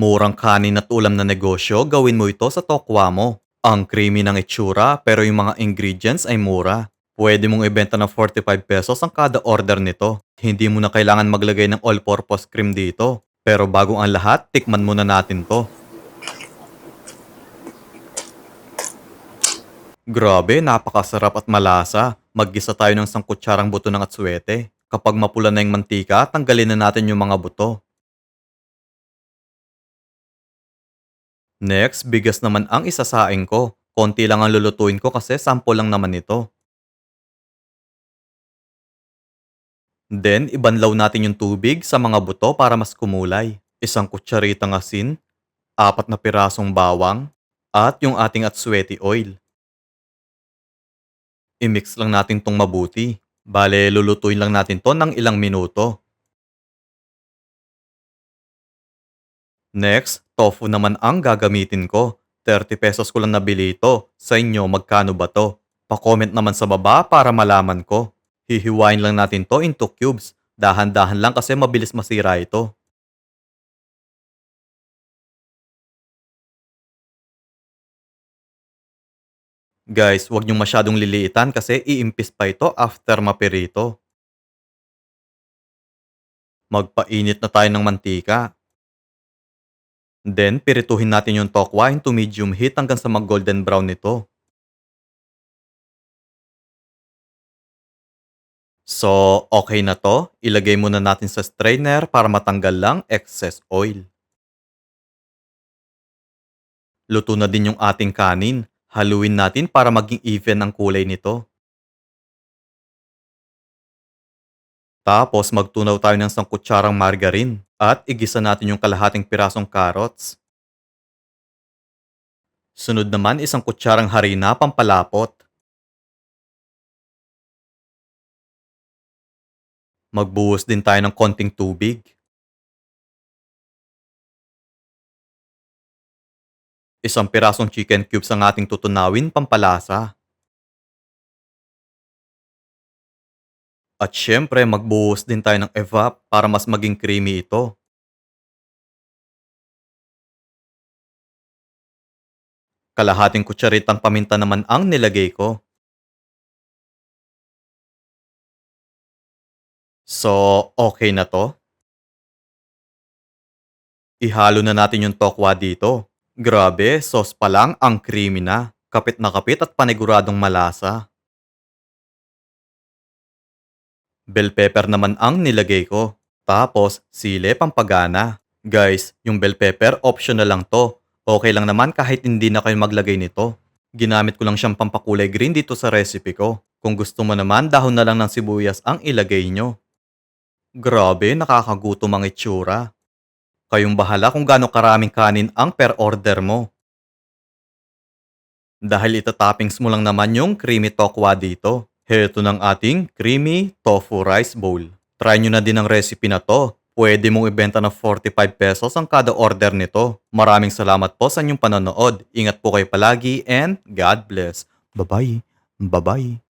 Murang kanin at ulam na negosyo, gawin mo ito sa tokwa mo. Ang creamy ng itsura pero yung mga ingredients ay mura. Pwede mong ibenta ng 45 pesos ang kada order nito. Hindi mo na kailangan maglagay ng all-purpose cream dito. Pero bago ang lahat, tikman muna natin to. Grabe, napakasarap at malasa. Maggisa tayo ng isang kutsarang buto ng atsuete. Kapag mapula na yung mantika, tanggalin na natin yung mga buto. Next, bigas naman ang isasaing ko. Konti lang ang lulutuin ko kasi sample lang naman ito. Then, ibanlaw natin yung tubig sa mga buto para mas kumulay. Isang kutsaritang asin, apat na pirasong bawang, at yung ating atsuete oil. I-mix lang natin tong mabuti. Bale, lulutuin lang natin to ng ilang minuto. Next, tofu naman ang gagamitin ko. 30 pesos ko lang nabili ito. Sa inyo, magkano ba to? Pa-comment naman sa baba para malaman ko. Hihiwain lang natin to into cubes. Dahan-dahan lang kasi mabilis masira ito. Guys, huwag niyong masyadong liliitan kasi iimpis pa ito after mapirito. Magpainit na tayo ng mantika. Then, pirituhin natin yung tokwa into medium heat hanggang sa mag-golden brown nito. So, okay na to. Ilagay muna natin sa strainer para matanggal lang excess oil. Luto na din yung ating kanin. Haluin natin para maging even ang kulay nito. Tapos magtunaw tayo ng isang kutsarang margarine at igisa natin yung kalahating pirasong carrots. Sunod naman isang kutsarang harina pampalapot. Magbuhos din tayo ng konting tubig. Isang pirasong chicken cubes ang ating tutunawin pampalasa. At syempre, magbuhos din tayo ng evap para mas maging creamy ito. Kalahating kutsaritang paminta naman ang nilagay ko. So, okay na to? Ihalo na natin yung tokwa dito. Grabe, sauce pa lang ang creamy na. Kapit na kapit at paniguradong malasa. Bell pepper naman ang nilagay ko. Tapos, sile pampagana. Guys, yung bell pepper optional lang to. Okay lang naman kahit hindi na kayo maglagay nito. Ginamit ko lang siyang pampakulay green dito sa recipe ko. Kung gusto mo naman, dahon na lang ng sibuyas ang ilagay nyo. Grabe, nakakagutom ang itsura. Kayong bahala kung gaano karaming kanin ang per order mo. Dahil itatoppings mo lang naman yung creamy tokwa dito. Heto ng ating creamy tofu rice bowl. Try nyo na din ang recipe na to. Pwede mong ibenta ng 45 pesos ang kada order nito. Maraming salamat po sa inyong panonood. Ingat po kayo palagi and God bless. Bye-bye. Bye-bye.